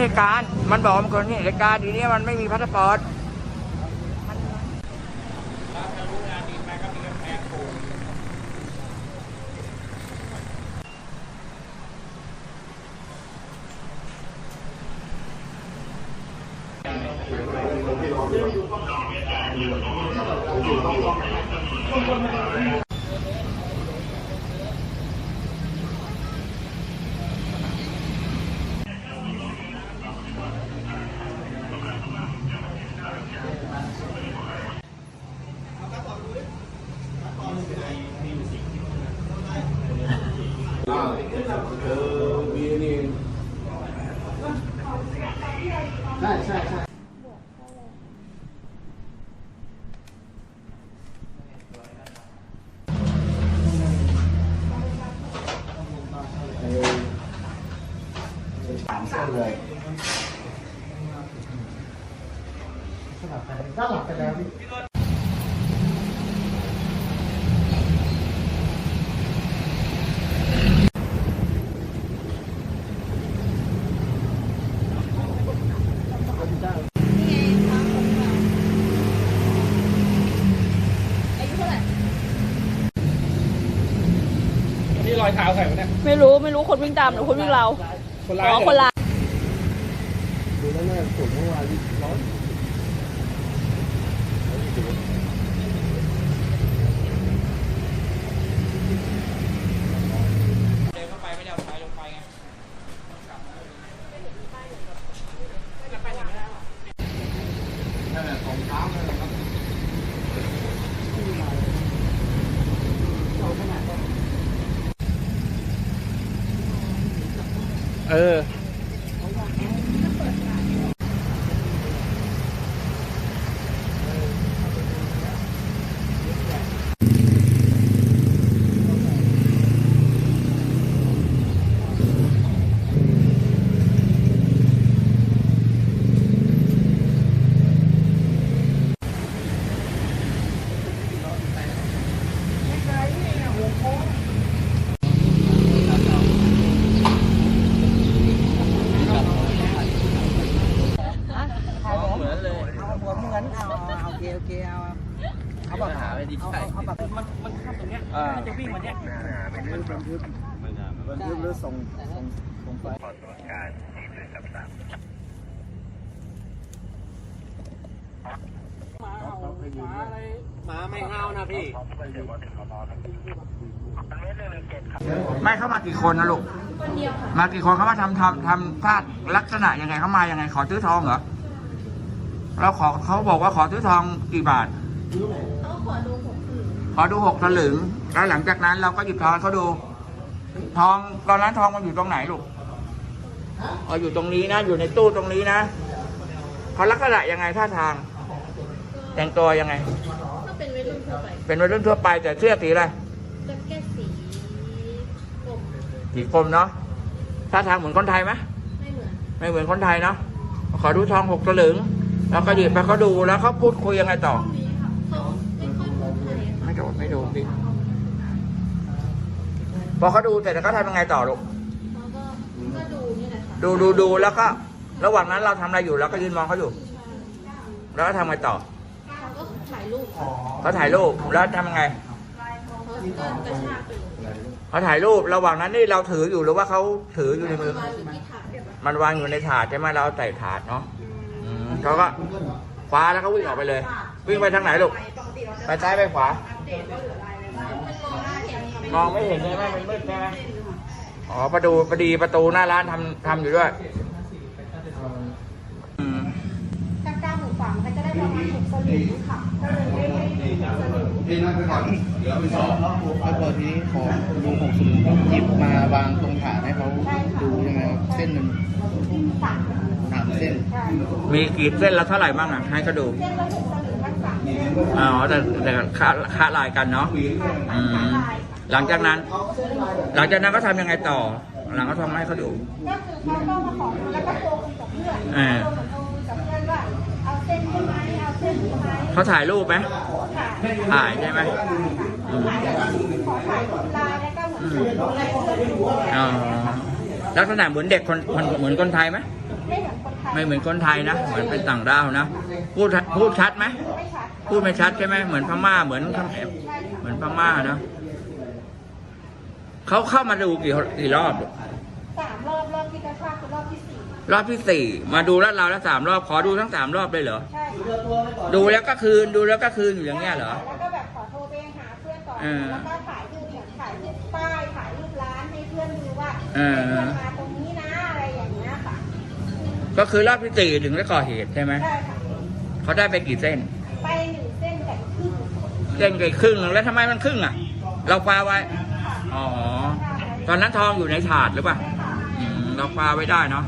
เหตุการณ์ มันบอกมันคนเห็นเหตุการณ์ทีนี้มันไม่มีพาสปอร์ต สามเส้นเลยก็หลับไปแล้วพี่นี่รอยเท้าใครวะเนี่ย ไม่รู้ไม่รู้คนวิ่งตามหรือคนวิ่งเรา คนร้ายอ๋อเหรอคนละดูแล้วเนี่ยฝนเมื่อวานร้อนเดินเข้าไปไม่ได้เอาไฟลงไปไงนั่นแหละของเท้านั่นแหละครับ เออ เหมือนเลย เอาหัวเหมือนเอาเอา โอเคโอเคเอาเอาแบบหาไปดิเอาใช่เอาแบบมันมันข้ามตรงเนี้ยอ่ามันจะวิ่งมาเนี้ยบันทึกบันทึกบันทึกหรือส่งส่งส่งไปหมาไม่ห้าวนะพี่ไม่เข้ามากี่คนนะลูกมากี่คนเขามาทำทำทำท่าลักษณะยังไงเขามายังไงขอซื้อทองเหรอ เราขอเขาบอกว่าขอซื้อทองกี่บาทขอดูหกสลึง แล้วหลังจากนั้นเราก็หยิบทองให้เขาดู ทองตอนนั้นทองมันอยู่ตรงไหนลูกอ๋ออยู่ตรงนี้นะ อยู่ในตู้ตรงนี้นะเขาลักษณะยังไงท่าทาง แต่งตัวยังไง ก็เป็นวัยรุ่นทั่วไปเป็นวัยรุ่นทั่วไปแต่เสื้อสีอะไรแจ็คเก็ตสีกลมสีกรมเนาะท่าทางเหมือนคนไทยไหมไม่เหมือน ไม่เหมือนคนไทยเนาะขอดูทองหกสลึง แล้วก็หยิบไปเขาดูแล้วเขาพูดคุยยังไงต่อนี้ค่ะเขาไม่ค่อยพูดไทยอะไม่โดนไม่โดนพี่พอเขาดูเสร็จแล้วเขาทำยังไงต่อลูกเขาก็ก็ดูนี่แหละค่ะดูดูดูแล้วก็ ระหว่างนั้นเราทำอะไรอยู่เราก็ยืนมองเขาอยู่ แล้วก็ทำไงต่อเขาก็ถ่ายรูปเขาเขาถ่ายรูปแล้วทำยังไงก็กระชากไปเลยเขาถ่ายรูประหว่างนั้นนี่เราถืออยู่หรือว่าเขาถืออยู่ในมือวางอยู่ที่ถาดมันวางอยู่ในถาดใช่ไหมเราเอาใส่ถาดเนาะอืม เขาก็คว้าแล้วเขาวิ่งออกไปเลย วิ่งไปทางไหนลูก ไปซ้ายไปขวา มองไม่เห็นใช่ไหมมันมืดใช่ไหมอ๋อประตูประดีประตูหน้าร้านทำทำอยู่ด้วยอืมกลางๆหมูฝังก็จะได้ประมาณหกสลึงค่ะก็เลยไม่ได้สลึงพี่นั่งไปก่อนเดี๋ยวไปสอบแล้วพอทีนี้ของดูหกสลึงหยิบมาวางตรงถาดให้เขาดูใช่ไหมครับเส้นหนึ่ง สาม สามเส้น ใช่ มีกี่เส้นละเท่าไหร่บ้างอะ ให้เขาดูเส้นละหกสลึงทั้งสามเส้นอ๋อแต่แต่ค่าค่าลายกันเนาะอืมหลังจากนั้น หลังจากนั้นก็ทำยังไงต่อ หลังก็ทำให้เขาดูก็คือเขาก็มาขอแล้วก็โทรคุยกับเพื่อนอ่าโทรกับเพื่อนว่าเอาเส้นใช่ไหมเอาเส้นใช่ไหมเขาถ่ายรูปไหมค่ะถ่ายใช่ไหมอืมถ่ายแล้วก็ขอถ่ายลายแล้วก็เหมือนส่งลายเพื่อนดูอะไรอ๋อลักษณะเหมือนเด็กคนคนเหมือนคนไทยไหม ไม่เหมือนคนไทยไม่เหมือนคนไทยนะ เหมือนเป็นต่างด้าวนะ พูดพูดชัดไหมไม่ชัดพูดไม่ชัดใช่ไหม เหมือนพม่า เหมือนเขมรใช่ค่ะเหมือนพม่านะ เขาเข้ามาดูกี่กี่รอบสามรอบรอบที่กระชากคือรอบที่สี่รอบที่สี่มาดูแล้วเราแล้วสามรอบ ขอดูทั้งสามรอบเลยเหรอ ใช่ค่ะดูแล้วก็คืน ดูแล้วก็คืนอยู่อย่างเงี้ยเหรอ แล้วก็แบบขอโทรไปหาเพื่อนก่อนเออแล้วก็ถ่ายรูปเหมือนถ่ายรูปป้ายถ่ายรูปร้านให้เพื่อนดูว่าเออให้เพื่อนมาตรงนี้นะอะไรอย่างเงี้ยค่ะ ก็คือรอบที่สี่ถึงได้ก่อเหตุใช่ไหมใช่ค่ะเขาได้ไปกี่เส้น ไปหนึ่งเส้นกับครึ่งเส้นกี่ครึ่งแล้วทำไมมันครึ่งอะ เราปาไว้อ๋อ ตอนนั้นทองอยู่ในถาดหรือเปล่าอืมเราปาไว้ได้เนาะ